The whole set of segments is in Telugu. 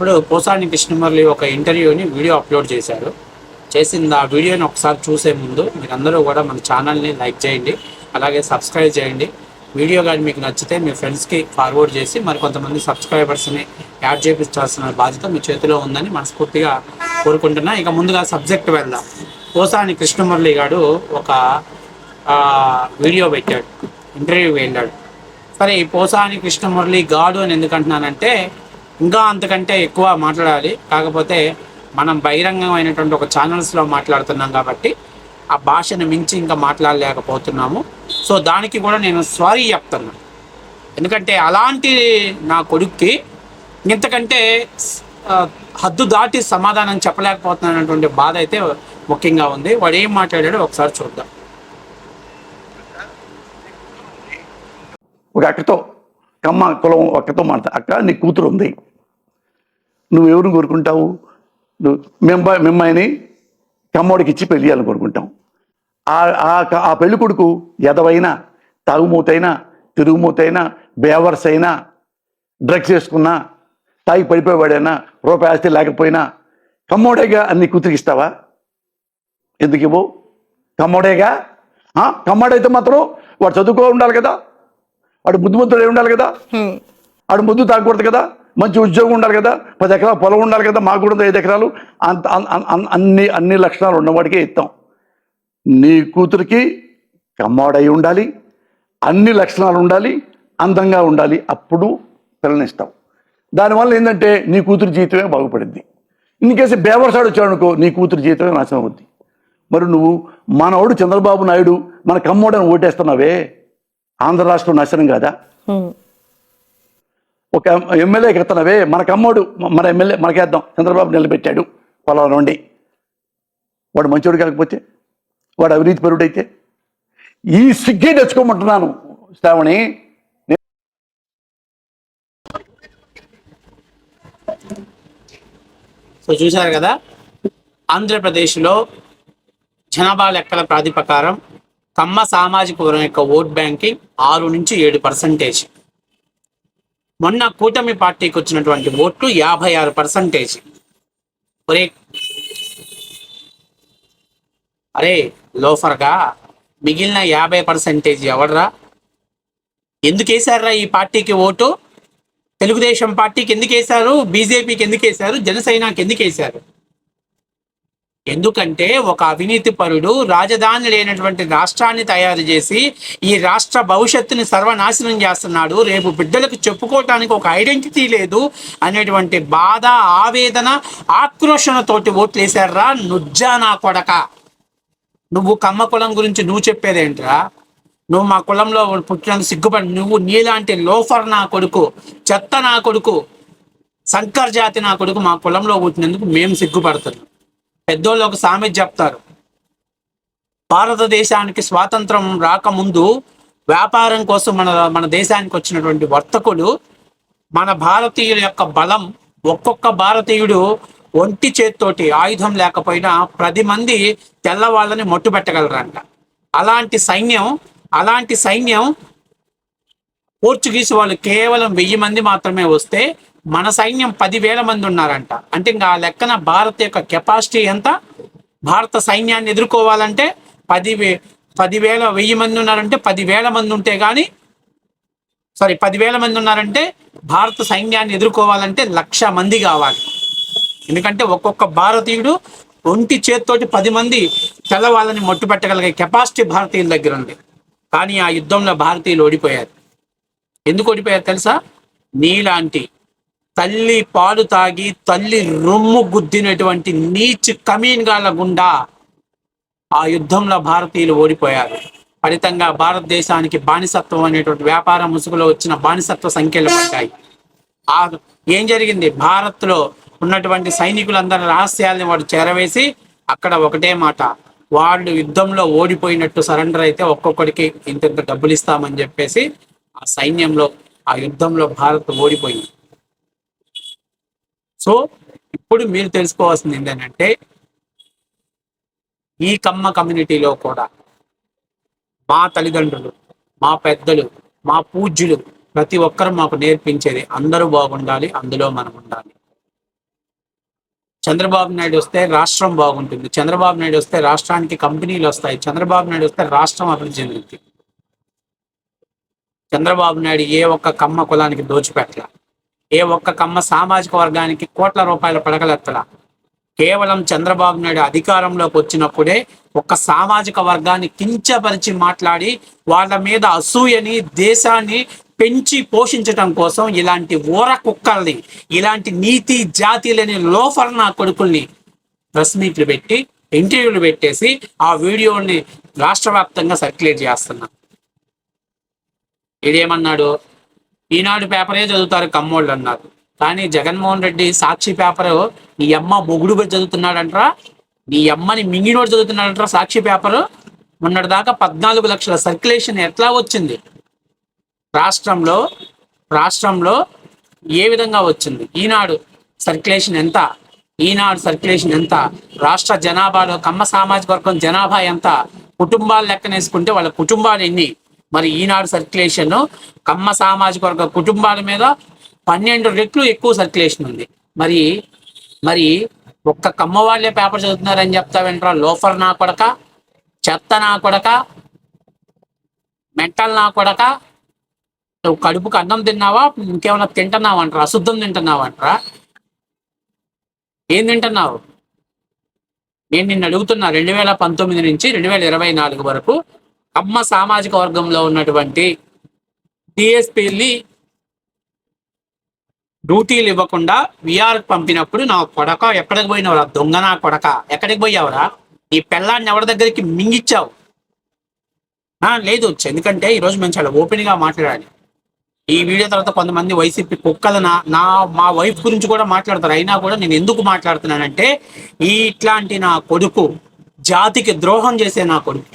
ఇప్పుడు పోసాని కృష్ణమురళి ఒక ఇంటర్వ్యూని వీడియో అప్లోడ్ చేశారు. చేసింది ఆ వీడియోని ఒకసారి చూసే ముందు మీరందరూ కూడా మన ఛానల్ని లైక్ చేయండి అలాగే సబ్స్క్రైబ్ చేయండి. వీడియో కానీ మీకు నచ్చితే మీ ఫ్రెండ్స్కి ఫార్వర్డ్ చేసి మరి కొంతమంది సబ్స్క్రైబర్స్ని యాడ్ చేపించాల్సిన బాధ్యత మీ చేతిలో ఉందని మనస్ఫూర్తిగా కోరుకుంటున్నా. ఇక ముందుగా సబ్జెక్ట్ వెళ్దాం. పోసాని కృష్ణమురళి గారు ఒక వీడియో పెట్టాడు ఇంటర్వ్యూ వెళ్ళాడు. సరే ఈ పోసాని కృష్ణమురళి గాడు అని ఎందుకంటున్నానంటే ఇంకా అంతకంటే ఎక్కువ మాట్లాడాలి. కాకపోతే మనం బహిరంగమైనటువంటి ఒక ఛానల్స్లో మాట్లాడుతున్నాం కాబట్టి ఆ భాషను మించి ఇంకా మాట్లాడలేకపోతున్నాము. సో దానికి కూడా నేను సారీ చెప్తున్నాను ఎందుకంటే అలాంటి నా కొడుక్కి ఇంతకంటే హద్దు దాటి సమాధానం చెప్పలేకపోతున్నటువంటి బాధ అయితే ముఖ్యంగా ఉంది. వాడు ఏం మాట్లాడాడో ఒకసారి చూద్దాం. ఒక అక్కతో కమ్మ కులం అక్కతో మాట్లాడు అక్క నీ కూతురు ఉంది నువ్వు ఎవరిని కోరుకుంటావు? నువ్వు మెంబ మిమ్మాయిని కమ్మోడికి ఇచ్చి పెళ్ళి చేయాలని కోరుకుంటాం. ఆ పెళ్ళి కొడుకు ఎదవైనా తాగుమూతైనా తిరుగుమూతైనా బేవర్స్ అయినా డ్రగ్స్ వేసుకున్నా తాగి పడిపోయేవాడైనా రూపాయి ఆస్తి లేకపోయినా కమ్మోడేగా అని నీ కూతురికి ఇస్తావా? ఎందుకు ఇవ్వవు కమ్మోడేగా? కమ్మోడైతే మాత్రం వాడు చదువుకో ఉండాలి కదా. వాడు ముద్దుడు ఉండాలి కదా. ఆడు ముద్దు తాగకూడదు కదా. మంచి ఉద్యోగం ఉండాలి కదా పది ఎకరాల పొలం ఉండాలి కదా మాకు కూడా ఐదు ఎకరాలు. అంత అన్ని అన్ని లక్షణాలు ఉన్నవాడికే ఇస్తాం. నీ కూతురికి కమ్మాడై ఉండాలి అన్ని లక్షణాలు ఉండాలి అందంగా ఉండాలి అప్పుడు పిల్లనిస్తాం దానివల్ల ఏంటంటే నీ కూతురు జీవితమే బాగుపడింది ఇన్కేసి బేవర్సాడు వచ్చాడు అనుకో నీ కూతురు జీవితమే నాశనం అవుద్ది. మరి నువ్వు మనవాడు చంద్రబాబు నాయుడు మన కమ్మోడని ఓటేస్తున్నావే? ఆంధ్ర రాష్ట్రం నాశనం కాదా? ఒక ఎమ్మెల్యే ఎత్తున్నావే మనకమ్మోడు మన ఎమ్మెల్యే మనకేద్దాం చంద్రబాబు నిలబెట్టాడు పొలం నుండి. వాడు మంచోడు కాకపోతే వాడు అవినీతి పరుడైతే ఈ సిగ్గే తెచ్చుకోమంటున్నాను శ్రావణి. సో చూశారు కదా ఆంధ్రప్రదేశ్లో జనాభా లెక్కల ప్రాతిపకారం కమ్మ సామాజిక వర్గం యొక్క ఓట్ బ్యాంకింగ్ ఆరు నుంచి ఏడు పర్సంటేజ్. మొన్న కూటమి పార్టీకి వచ్చినటువంటి ఓట్లు యాభై ఆరు పర్సంటేజ్. ఒరే అరే లోఫర్గా మిగిలిన యాభై పర్సంటేజ్ ఎవడరా? ఎందుకు వేశారా ఈ పార్టీకి ఓటు? తెలుగుదేశం పార్టీకి ఎందుకు వేశారు బీజేపీకి ఎందుకు వేశారు జనసేనకి ఎందుకు వేశారు ఎందుకంటే ఒక అవినీతి పరుడు రాజధాని లేనటువంటి రాష్ట్రాన్ని తయారు చేసి ఈ రాష్ట్ర భవిష్యత్తుని సర్వనాశనం చేస్తున్నాడు. రేపు బిడ్డలకు చెప్పుకోవటానికి ఒక ఐడెంటిటీ లేదు అనేటువంటి బాధ ఆవేదన ఆక్రోషణతోటి ఓట్లేశారా నుజ్జా నా కొడక. నువ్వు కమ్మ కులం గురించి నువ్వు చెప్పేదేంట్రా? నువ్వు మా కులంలో పుట్టినందుకు సిగ్గుపడి నువ్వు నీలాంటి లోఫర్ నా కొడుకు చెత్త నా కొడుకు శంకర్ జాతి నా కొడుకు మా కులంలో పుట్టినందుకు మేము సిగ్గుపడుతున్నాం. పెద్దోళ్ళు ఒక సామెత చెప్తారు. భారతదేశానికి స్వాతంత్రం రాకముందు వ్యాపారం కోసం మన మన దేశానికి వచ్చినటువంటి వర్తకులు మన భారతీయుల యొక్క బలం ఒక్కొక్క భారతీయుడు ఒంటి చేత్తోటి ఆయుధం లేకపోయినా పది మంది తెల్లవాళ్ళని మొట్టుబెట్టగలరంట అలాంటి సైన్యం అలాంటి సైన్యం పోర్చుగీస్ వాళ్ళు కేవలం వెయ్యి మంది మాత్రమే వస్తే మన సైన్యం పదివేల మంది ఉన్నారంట. అంటే ఇంకా ఆ లెక్కన భారత్ యొక్క కెపాసిటీ ఎంత? భారత సైన్యాన్ని ఎదుర్కోవాలంటే పది పదివేల వెయ్యి మంది ఉన్నారంటే పదివేల మంది ఉంటే కానీ సారీ పదివేల మంది ఉన్నారంటే భారత సైన్యాన్ని ఎదుర్కోవాలంటే లక్ష మంది కావాలి. ఎందుకంటే ఒక్కొక్క భారతీయుడు ఒంటి చేత్తోటి పది మంది తెల్లవాళ్ళని మొట్టుపెట్టగలిగే కెపాసిటీ భారతీయుల దగ్గర ఉంది. కానీ ఆ యుద్ధంలో భారతీయులు ఓడిపోయారు. ఎందుకు ఓడిపోయారు తెలుసా? నీలాంటి తల్లి పాలు తాగి తల్లి రొమ్ము గుద్దినటువంటి నీచ్ కమీన్గాల గుండా ఆ యుద్ధంలో భారతీయులు ఓడిపోయారు. ఫలితంగా భారతదేశానికి బానిసత్వం అనేటువంటి వ్యాపార ముసుగులో వచ్చిన బానిసత్వ సంఖ్యలు పడ్డాయి. ఆ ఏం జరిగింది? భారత్లో ఉన్నటువంటి సైనికులందరి రహస్యాల్ని వాడు చేరవేసి అక్కడ ఒకటే మాట వాళ్ళు యుద్ధంలో ఓడిపోయినట్టు సరెండర్ అయితే ఒక్కొక్కడికి ఇంత ఇంత డబ్బులు ఇస్తామని చెప్పేసి ఆ సైన్యంలో ఆ యుద్ధంలో భారత్ ఓడిపోయింది. సో ఇప్పుడు మీరు తెలుసుకోవాల్సింది ఏంటంటే ఈ కమ్మ కమ్యూనిటీలో కూడా మా తల్లిదండ్రులు మా పెద్దలు మా పూజ్యులు ప్రతి ఒక్కరు మాకు నేర్పించేది అందరూ బాగుండాలి అందులో మనం ఉండాలి. చంద్రబాబు నాయుడు వస్తే రాష్ట్రం బాగుంటుంది. చంద్రబాబు నాయుడు వస్తే రాష్ట్రానికి కంపెనీలు వస్తాయి. చంద్రబాబు నాయుడు వస్తే రాష్ట్రం అభివృద్ధి చెందుతుంది. చంద్రబాబు నాయుడు ఏ ఒక్క కమ్మ కులానికి దోచిపెట్టల. ఏ ఒక్క కమ్మ సామాజిక వర్గానికి కోట్ల రూపాయల పడగలెత్తల. కేవలం చంద్రబాబు నాయుడు అధికారంలోకి వచ్చినప్పుడే ఒక సామాజిక వర్గాన్ని కించపరిచి మాట్లాడి వాళ్ళ మీద అసూయని దేశాన్ని పెంచి పోషించటం కోసం ఇలాంటి ఊర కుక్కల్ని ఇలాంటి నీతి జాతి లేని లోఫర్ నా కొడుకుల్ని ప్రెస్ మీట్లు పెట్టి ఇంటర్వ్యూలు పెట్టేసి ఆ వీడియోని రాష్ట్ర వ్యాప్తంగా సర్క్యులేట్ చేస్తున్నారు ఇదేమన్నాడు? ఈనాడు పేపరే చదువుతారు కమ్మోళ్ళు అన్నారు. కానీ జగన్మోహన్ రెడ్డి సాక్షి పేపర్ నీ అమ్మ మొగుడు పెట్టి చదువుతున్నాడంట్రా? నీ అమ్మని మింగినోడు చదువుతున్నాడంట్రా సాక్షి పేపర్? మొన్నటిదాకా పద్నాలుగు లక్షల సర్క్యులేషన్ ఎట్లా వచ్చింది? రాష్ట్రంలో రాష్ట్రంలో ఏ విధంగా వచ్చింది? ఈనాడు సర్క్యులేషన్ ఎంత? ఈనాడు సర్క్యులేషన్ ఎంత? రాష్ట్ర జనాభాలో కమ్మ సామాజిక వర్గం జనాభా ఎంత? కుటుంబాలు లెక్కనేసుకుంటే వాళ్ళ కుటుంబాలు ఎన్ని? మరి ఈనాడు సర్క్యులేషన్ కమ్మ సామాజిక వర్గ కుటుంబాల మీద పన్నెండు రెట్లు ఎక్కువ సర్క్యులేషన్ ఉంది. మరి మరి ఒక్క కమ్మ వాళ్ళే పేపర్ చదువుతున్నారని చెప్తా చెప్తావేంట్రా లోఫర్ నా కొడక చెత్త నా కొడక మెంటల్ నా కొడక నువ్వు కడుపుకు అన్నం తిన్నావా? ఇంకేమైనా తింటున్నావు అంటారా? అశుద్ధం తింటున్నావు అంటారా? ఏం తింటున్నావు? నేను నిన్ను అడుగుతున్నా రెండు వేల పంతొమ్మిది నుంచి రెండు వేల ఇరవై నాలుగు వరకు అమ్మ సామాజిక వర్గంలో ఉన్నటువంటి డిఎస్పీని డ్యూటీలు ఇవ్వకుండా విఆర్ పంపినప్పుడు నా కొడక ఎక్కడికి పోయినవరా దొంగ నా కొడక. ఎక్కడికి పోయావురా ఈ పెళ్ళాన్ని ఎవరి దగ్గరికి మింగిచ్చావు? లేదు. ఎందుకంటే ఈరోజు మేము చాలా ఓపెన్గా మాట్లాడాలి. ఈ వీడియో తర్వాత కొంతమంది వైసీపీ కుక్కల నా నా మా వైఫ్ గురించి కూడా మాట్లాడతారు. అయినా కూడా నేను ఎందుకు మాట్లాడుతున్నానంటే ఈ ఇట్లాంటి నా కొడుకు జాతికి ద్రోహం చేసే నా కొడుకు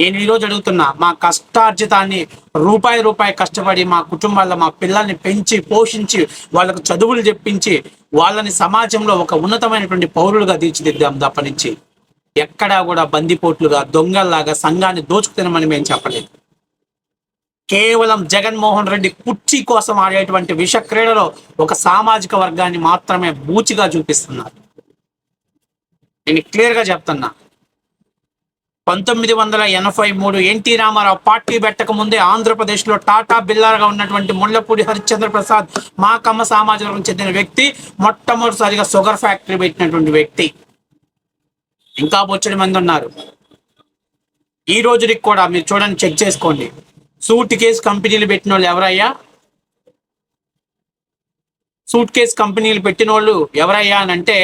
నేను ఈరోజు అడుగుతున్నా మా కష్టార్జితాన్ని రూపాయి రూపాయి కష్టపడి మా కుటుంబాల్లో మా పిల్లల్ని పెంచి పోషించి వాళ్ళకు చదువులు చెప్పించి వాళ్ళని సమాజంలో ఒక ఉన్నతమైనటువంటి పౌరులుగా తీర్చిదిద్దాం తప్పనించి ఎక్కడా కూడా బందిపోట్లుగా దొంగల్లాగా సంఘాన్ని దోచుకు తినమని మేము చెప్పలేదు. కేవలం జగన్మోహన్ రెడ్డి కుర్చీ కోసం ఆడేటువంటి విష క్రీడలో ఒక సామాజిక వర్గాన్ని మాత్రమే బూచిగా చూపిస్తున్నారు. నేను క్లియర్గా చెప్తున్నా పంతొమ్మిది వందల ఎనభై మూడు ఎన్టీ రామారావు పార్టీ పెట్టక ముందే ఆంధ్రప్రదేశ్లో టాటా బిల్లార్గా ఉన్నటువంటి ముళ్ళపూడి హరిశ్చంద్ర ప్రసాద్ మా కమ్మ సామాజిక చెందిన వ్యక్తి మొట్టమొదటిసారిగా షుగర్ ఫ్యాక్టరీ పెట్టినటువంటి వ్యక్తి. ఇంకా బొచ్చడి మంది ఉన్నారు. ఈ రోజుకి కూడా మీరు చూడండి చెక్ చేసుకోండి. సూట్ కేస్ కంపెనీలు పెట్టిన వాళ్ళు ఎవరయ్యా? సూట్ కేస్ కంపెనీలు పెట్టిన వాళ్ళు ఎవరయ్యా అని అంటే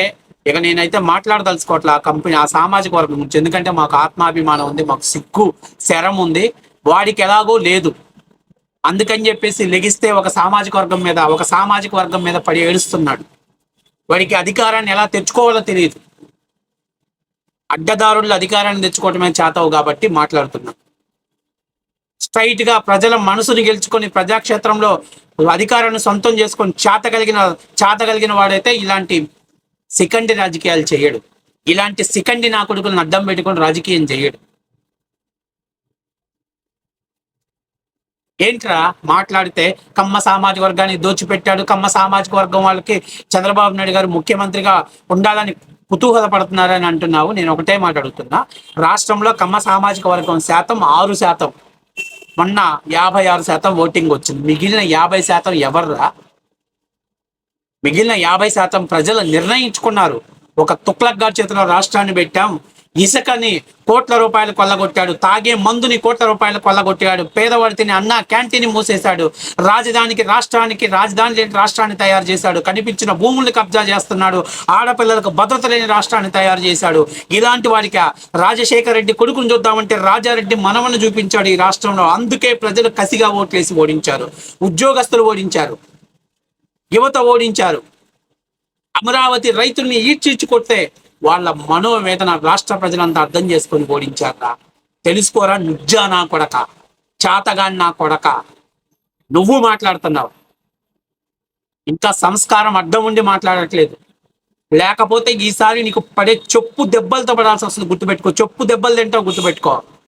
ఇక నేనైతే మాట్లాడదలుచుకోవట్లే ఆ కంపెనీ ఆ సామాజిక వర్గం గురించి ఎందుకంటే మాకు ఆత్మాభిమానం ఉంది మాకు సిగ్గు శరం ఉంది. వాడికి ఎలాగో లేదు. అందుకని చెప్పేసి లెగిస్తే ఒక సామాజిక వర్గం మీద ఒక సామాజిక వర్గం మీద పడి ఏడుస్తున్నాడు. వాడికి అధికారాన్ని ఎలా తెచ్చుకోవాలో తెలియదు. అడ్డదారుల్లో అధికారాన్ని తెచ్చుకోవటమే చేతవు కాబట్టి మాట్లాడుతున్నాం. స్ట్రైట్గా ప్రజల మనసుని గెలుచుకొని ప్రజాక్షేత్రంలో అధికారాన్ని సొంతం చేసుకొని చేత కలిగిన చేత కలిగిన వాడైతే ఇలాంటి సికండి రాజకీయాలు చేయడు. ఇలాంటి సికండి నా కొడుకులను అడ్డం పెట్టుకొని రాజకీయం చేయడు. ఏంట్రా మాట్లాడితే కమ్మ సామాజిక వర్గాన్ని దోచిపెట్టాడు. కమ్మ సామాజిక వర్గం వాళ్ళకి చంద్రబాబు నాయుడు గారు ముఖ్యమంత్రిగా ఉండాలని కుతూహలపడుతున్నారని అంటున్నావు. నేను ఒకటే మాట అడుగుతున్నా. రాష్ట్రంలో కమ్మ సామాజిక వర్గం శాతం ఆరు శాతం. మొన్న యాభై ఆరు శాతం ఓటింగ్ వచ్చింది. మిగిలిన యాభై శాతం ఎవర్రా? మిగిలిన యాభై శాతం ప్రజలు నిర్ణయించుకున్నారు. ఒక తుక్లక్ గారి చేతిలో రాష్ట్రాన్ని పెట్టాం. ఇసుకని కోట్ల రూపాయలు కొల్లగొట్టాడు. తాగే మందుని కోట్ల రూపాయలు కొల్లగొట్టాడు. పేదవాడు తిని అన్న క్యాంటీన్ మూసేశాడు. రాజధానికి రాష్ట్రానికి రాజధాని లేని రాష్ట్రాన్ని తయారు చేశాడు. కనిపించిన భూముల్ని కబ్జా చేస్తున్నాడు. ఆడపిల్లలకు భద్రత లేని రాష్ట్రాన్ని తయారు చేశాడు. ఇలాంటి వాడికి రాజశేఖర రెడ్డి కొడుకుని చూద్దామంటే రాజారెడ్డి మనవను చూపించాడు ఈ రాష్ట్రంలో. అందుకే ప్రజలు కసిగా ఓట్లేసి ఓడించారు. ఉద్యోగస్తులు ఓడించారు. యువత ఓడించారు. అమరావతి రైతుల్ని ఈడ్చిచ్చి కొట్టే వాళ్ళ మనోవేదన రాష్ట్ర ప్రజలంతా అర్థం చేసుకొని ఓడించారా? తెలుసుకోరా? నుజ్జా నా కొడక. చాతగాని నా కొడక. నువ్వు మాట్లాడుతున్నావు. ఇంకా సంస్కారం అడ్డం ఉండి మాట్లాడట్లేదు. లేకపోతే ఈసారి నీకు పడే చెప్పు దెబ్బలతో పడాల్సి వస్తుంది. గుర్తుపెట్టుకో. చెప్పు దెబ్బలు తింటావు గుర్తుపెట్టుకో.